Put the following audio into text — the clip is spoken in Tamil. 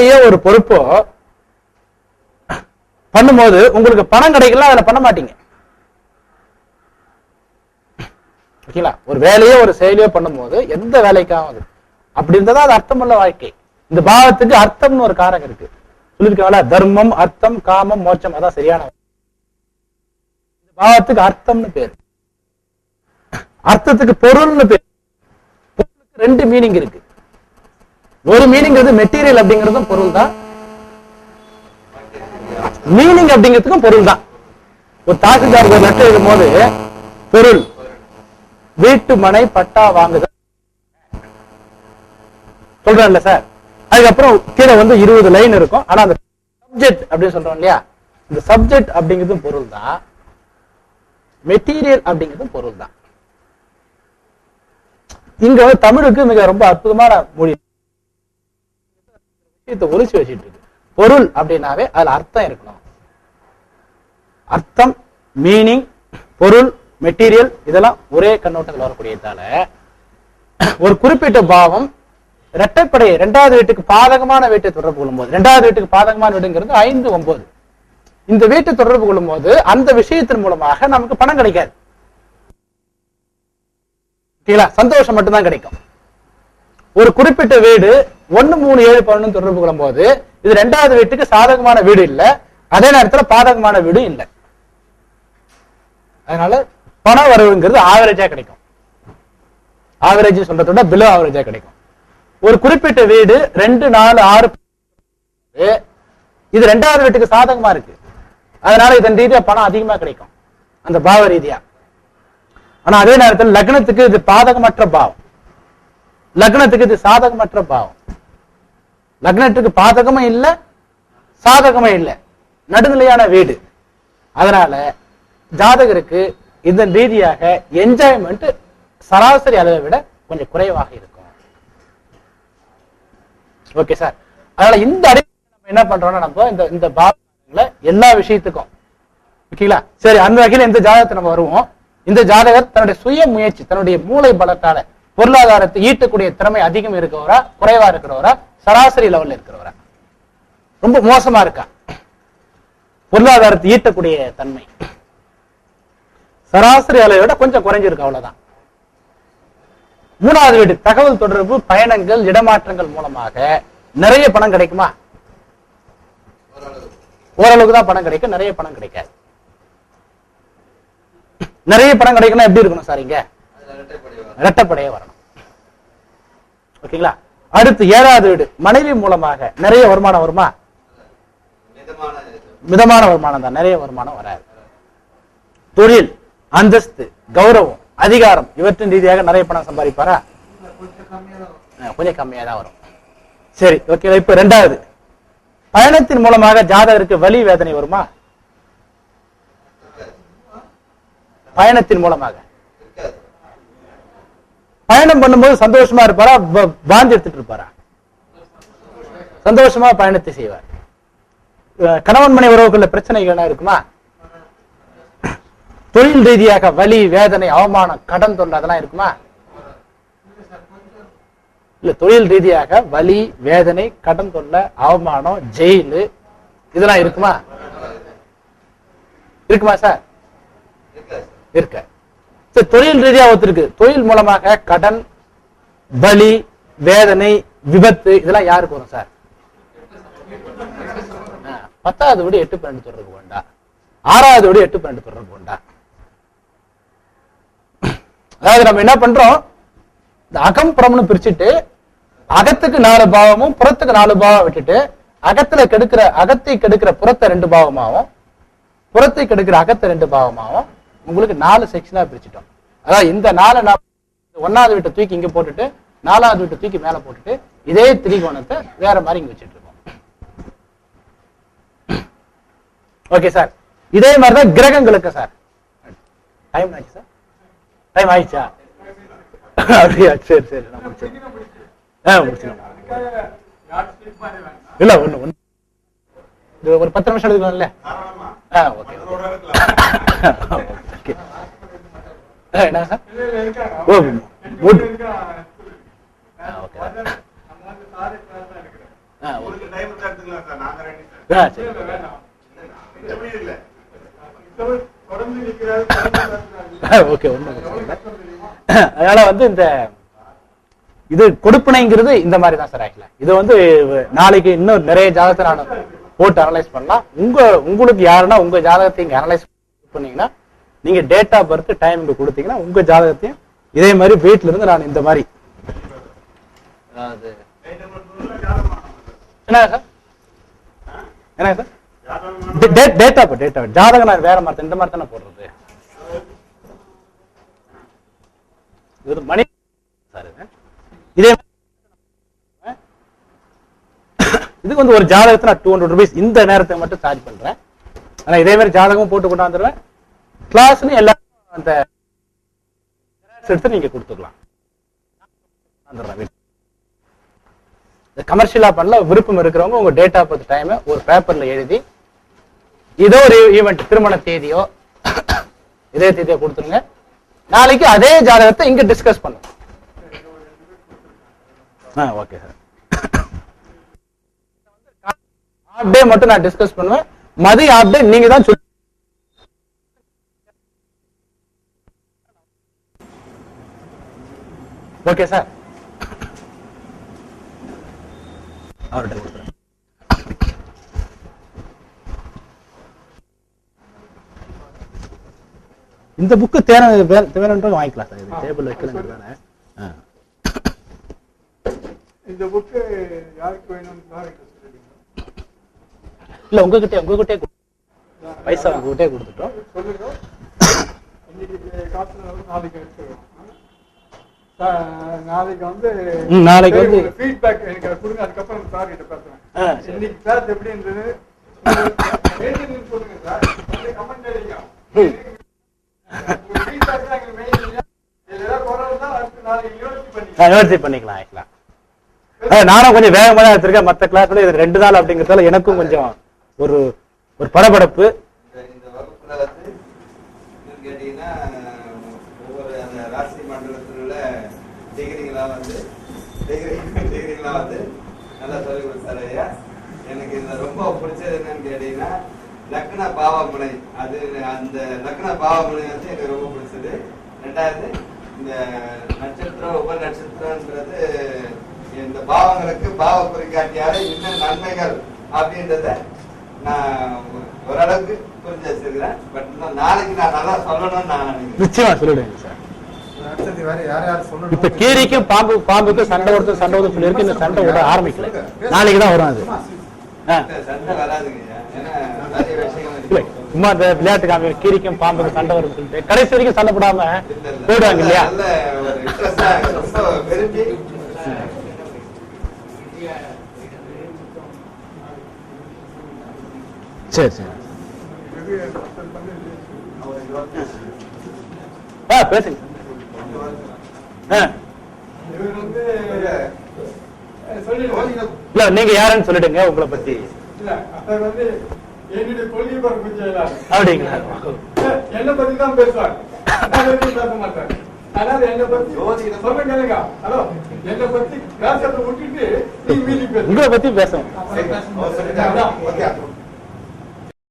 ஒரு பொறுப்போ பண்ணும்போது உங்களுக்கு பணம் கிடைக்கல அதில் பண்ண மாட்டீங்க. ஓகேங்களா? ஒரு வேலையோ ஒரு செயலையோ பண்ணும்போது எந்த வேலைக்காவது அப்படி இருந்தால் அது அர்த்தமுள்ள வாழ்க்கை. இந்த பாவத்துக்கு அர்த்தம்னு ஒரு காரகம் இருக்கு. சொல்லியிருக்காங்களா தர்மம் அர்த்தம் காமம் மோட்சம் அதான் சரியான இந்த பாவத்துக்கு அர்த்தம்னு பேர். அர்த்தத்துக்கு பொருள்னு பேர். பொருளுக்கு ரெண்டு மீனிங் இருக்கு. ஒரு மீனிங்கிறது மெட்டீரியல் அப்படிங்கிறதும் பொருள் தான் மீனிங் அப்படிங்கிறதுக்கும் பொருள் தான் ஒரு தாசில்தார் ஒரு லெட்டர் எழுதும் போது பொருள். வீட்டு மனை பட்டா வாங்குதல். சொல்றேன்ல சார். அதுக்கப்புறம் கீழே வந்து இருபது லைன் இருக்கும். ஆனா அந்த சப்ஜெக்ட் அப்படின்னு சொல்றோம் இல்லையா? இந்த சப்ஜெக்ட் அப்படிங்கிறதும் பொருள் தான் மெட்டீரியல் அப்படிங்கிறதும் பொருள் தான் இங்க வந்து தமிழுக்கு மிக ரொம்ப அற்புதமான மொழி. விஷயத்தை ஒழிச்சு வச்சுட்டு இருக்கு. பொருள் அப்படின்னாவே அதுல அர்த்தம் இருக்கணும். அர்த்தம் மீனிங் பொருள் மெட்டீரியல் இதெல்லாம் ஒரே கண்ணோட்டத்தில் வரக்கூடியதால ஒரு குறிப்பிட்ட பாவம் இரட்டைப்படை இரண்டாவது வீட்டுக்கு பாதகமான வீட்டை தொடர்பு கொள்ளும்போது இரண்டாவது வீட்டுக்கு பாதகமான வீடுங்கிறது ஐந்து ஒன்பது. இந்த வீட்டை தொடர்பு கொள்ளும்போது அந்த விஷயத்தின் மூலமாக நமக்கு பணம் கிடைக்காது. சந்தோஷம் மட்டும்தான் கிடைக்கும். ஒரு குறிப்பிட்ட வீடு ஒண்ணு மூணு ஏழு பதினொன்று தொடர்பு கொள்ளும் போது இது ரெண்டாவது வீட்டுக்கு சாதகமான வீடு இல்ல. அதே நேரத்துல பாதகமான வீடு இல்ல. அதனால பண வரவுங்கிறது ஆவரேஜா கிடைக்கும். ஆவரேஜ் சொல்றதோட விட பிலோ ஆவரேஜா கிடைக்கும். ஒரு குறிப்பிட்ட வீடு ரெண்டு நாலு ஆறு இது ரெண்டாவது வீட்டுக்கு சாதகமா இருக்கு. அதனால இதன் ரீதியா பணம் அதிகமா கிடைக்கும். அந்த பாவ ரீதியா. ஆனா அதே நேரத்தில் லக்னத்துக்கு இது பாதகமற்ற பாவம். லக்னத்துக்கு இது சாதகமற்ற பாவம். லக்னத்துக்கு பாதகமும் இல்ல சாதகமும் இல்ல. நடுநிலையான வீடு. அதனால ஜாதகருக்கு இதன் ரீதியாக என்ஜாய்மெண்ட் சராசரி அளவை விட கொஞ்சம் குறைவாக இருக்கும். ஓகே சார் அதனால இந்த அடிப்படையில் நம்ம என்ன பண்றோம்னா நம்ம இந்த இந்த பாவங்களை எல்லா விஷயத்துக்கும். ஓகேங்களா சரி அந்த வகையில் இந்த ஜாதகத்தை நம்ம வருவோம். இந்த ஜாதகர் தன்னுடைய சுய முயற்சி தன்னுடைய மூளை பலத்தால பொருளாதாரத்தை ஈட்டக்கூடிய திறமை அதிகம் இருக்கிறவரா குறைவா இருக்கிறவரா சராசரி லெவல்ல இருக்கிறவரா? ரொம்ப மோசமா இருக்கா? பொருளாதாரத்தை ஈட்டக்கூடிய தன்மை. சராசரி அளவை விட கொஞ்சம் குறைஞ்சிருக்கு அவ்வளவுதான். மூணாவது வீடு தகவல் தொடர்பு பயணங்கள் இடமாற்றங்கள் மூலமாக நிறைய பணம் கிடைக்குமா? ஓரளவுக்கு தான் பணம் கிடைக்கும் நிறைய பணம் கிடைக்காது. நிறைய பணம் கிடைக்கணும் எப்படி இருக்கணும் சார் இங்க? இரட்டப்படையே வரணும். ஓகேங்களா? அடுத்து ஏழாவது வீடு மனைவி மூலமாக நிறைய வருமானம் வருமா? மிதமான வருமானம் தான். நிறைய வருமானம் வராது. தொழில் அந்தஸ்து கௌரவம் அதிகாரம் இவற்றின் ரீதியாக நிறைய பணம் சம்பாதிப்பாரா? கொஞ்சம் கம்மியா தான் வரும். சரி ஓகே இப்ப ரெண்டாவது. பயணத்தின் மூலமாக ஜாதகருக்கு வலி வேதனை வருமா? பயணத்தின் மூலமாக. பயணம் பண்ணும்போது சந்தோஷமா இருப்பாரா? பாந்தி எடுத்துட்டு இருப்பாரா? சந்தோஷமா பயணத்தை செய்வார். கணவன் மனை உறவுகள்ல பிரச்சனைகள் என்ன இருக்குமா? தொழில் ரீதியாக வலி வேதனை அவமானம் கடன் தொல்லை அதெல்லாம் இருக்குமா? இல்ல தொழில் ரீதியாக வலி வேதனை கடன் தொல்லை அவமானம் ஜெயிலு இதெல்லாம் இருக்குமா? இருக்குமா சார்? இருக்க சரி தொழில் ரீதியா ஒருத்தருக்கு தொழில் மூலமாக கடன் பலி வேதனை விபத்து இதெல்லாம் யாருக்கு வரும் சார்? பத்தாவது விட எட்டு பன்னெண்டு தொடர்பு கொண்டா? ஆறாவது விட எட்டு பன்னெண்டு தொடர்பு கொண்டா? அதாவது நம்ம என்ன பண்றோம்? இந்த அகம் புறம்னு பிரிச்சுட்டு அகத்துக்கு நாலு பாவமும் புறத்துக்கு நாலு பாவம் விட்டுட்டு அகத்துல கெடுக்கிற அகத்தை கெடுக்கிற புறத்தை ரெண்டு பாவமாகவும் புறத்தை கெடுக்கிற அகத்தை ரெண்டு பாவமாகவும் உங்களுக்கு நாலு செக்ஷனா பிரிச்சுட்டோம். அதாவது இந்த நாலு நா- ஒன்னாவது வீட்டை தூக்கி இங்க போட்டுட்டு நாலாவது வீட்டை தூக்கி மேலே போட்டுட்டு இதே திரிகோணத்தை வேற மாதிரி இங்க வச்சுட்டு இருக்கோம். ஓகே சார் இதே மாதிரி தான் கிரகங்களுக்கு சார் டைம் ஆச்சு சார் டைம் ஆயிடுச்சா? அப்படியா சரி சரி நான் முடிச்சிடுறேன். ஆ முடிச்சிடலாம் இல்ல ஒண்ணு ஒண்ணு. இது ஒரு பத்து நிமிஷம் எடுத்துக்கலாம்ல ஆ ஓகே ஓகே? அதனால வந்து இந்த இது கொடுப்பனைங்கிறது இந்த மாதிரி தான் சார் ஆக்சுவலா இது வந்து நாளைக்கு இன்னும் நிறைய ஜாதகத்தை நான் போட்டு அனலைஸ் பண்ணலாம். உங்க உங்களுக்கு யாருன்னா உங்க ஜாதகத்தை இங்க அனலைஸ் பண்ணீங்கன்னா நீங்க டேட் ஆஃப் பர்த் டைம் இங்க கொடுத்தீங்கன்னா உங்க ஜாதகத்தையும் இதே மாதிரி வீட்ல இருந்து நான் இந்த மாதிரி. என்ன சார் என்ன சார் ஜாதகம் ஆகணும். Date date of date of ஜாதகம் நான் வேற மாதிரி இந்த மாதிரி தானே போடுறது இது மணி சார் இது. இதே இதுக்கு வந்து ஒரு ஜாதகத்தை நான் டூ ஹண்ட்ரட் ருபீஸ் இந்த நேரத்தை மட்டும் சார்ஜ் பண்றேன் ஆனா இதே மாதிரி ஜாதகமும் போட்டு கொண்டாந்துருவேன் கிளாஸ்னு எல்லாரும் அந்த எடுத்து நீங்க கொடுத்துக்கலாம் கமர்ஷியலா பண்ணல விருப்பம் இருக்கிறவங்க உங்க டேட் ஆஃப் டைம் ஒரு பேப்பர்ல எழுதி ஏதோ ஒரு ஈவெண்ட் திருமண தேதியோ இதே தேதியோ கொடுத்துருங்க. நாளைக்கு அதே ஜாதகத்தை இங்க டிஸ்கஸ் பண்ணுவோம். ஆ ஓகே சார் ஹாஃப் டே மட்டும் நான் டிஸ்கஸ் பண்ணுவேன். மதிய ஹாஃப் டே நீங்க தான் சொல்லி ஓகே சார் அவர்கிட்ட கொடுத்துறேன். இந்த புக்கு தேவை தேவைன்றவங்க வாங்கிக்கலாம் சார் இது டேபிள் வைக்கணும் தானே. இந்த புக்கு யாருக்கு வேணும்னு. இல்ல உங்ககிட்ட உங்ககிட்டே கொடு- பைசா உங்ககிட்டே கொடுத்துட்டோம். சொல்லுங்க. இன்னைக்கு காசு நாளைக்கு எடுத்துக்கிறோம் நாளைக்கு வந்து நாளைக்கு வந்து- ஃபீட்பேக் எனக்கு கொடுங்க அதுக்கப்புறம் சார் கிட்ட பேசுறேன். இன்னைக்கு கிளாஸ் எப்படி இருந்தது? சொல்லுங்க சார் கமெண்ட் யோசிச்சு பண்ணிக்கலாம். நானும் கொஞ்சம் வேகமா தான் எடுத்திருக்கேன். மத்த கிளாஸ் விட இது ரெண்டு நாள் அப்படிங்கறதால எனக்கும் கொஞ்சம் ஒரு ஒரு படபடப்பு இந்த இந்த வகுப்புல வந்து என்னன்னு கேட்டீங்கன்னா ஒவ்வொரு அந்த ராசி மண்டலத்தில் உள்ள டிகிரிங்களா வந்து டிகிரி வந்து நல்லா சொல்லிக் கொடுத்தாரு ஐயா எனக்கு இதில் ரொம்ப பிடிச்சது என்னன்னு கேட்டீங்கன்னா லக்ன பாவமுனை. அது அந்த லக்ன பாவமுனை வந்து எனக்கு ரொம்ப பிடிச்சது. ரெண்டாவது இந்த நட்சத்திரம் உப நட்சத்திரம்ன்றது இந்த பாவங்களுக்கு பாவ குறிகாட்டியால இன்னும் நன்மைகள் அப்படின்றத நான் ஓரளவுக்கு புரிஞ்சு வச்சிருக்கிறேன் பட் நாளைக்கு நான் நல்லா சொல்லணும்னு நான் நினைக்கிறேன். நிச்சயமா சொல்லிடுங்க இப்ப கீரிக்கும் பாம்பு பாம்புக்கும் சண்டை ஒருத்தர் சண்டை ஒருத்தர் சொல்லியிருக்கு இந்த சண்டை விட ஆரம்பிக்கல நாளைக்கு தான் வரும் அது இருக்கு. சும்மா இந்த விளையாட்டு காமி கீரிக்கும் பாம்புக்கும் சண்டை வரும் சொல்லிட்டு கடைசி வரைக்கும் சண்டை போடாம. போயிடுவாங்க இல்லையா சரி சரி பேசுங்க இல்ல நீங்க யாருன்னு சொல்லிடுங்க உங்களை பத்தி. அப்படிங்களா? என்ன பத்தி தான் பேசுவார் பேச மாட்டேன் அதனால என்ன பத்தி கேளுங்க ஹலோ என்ன பத்தி பேசுறத விட்டுட்டு நீங்க மீதி பேசுங்க உங்களை பத்தி பேசுவோம்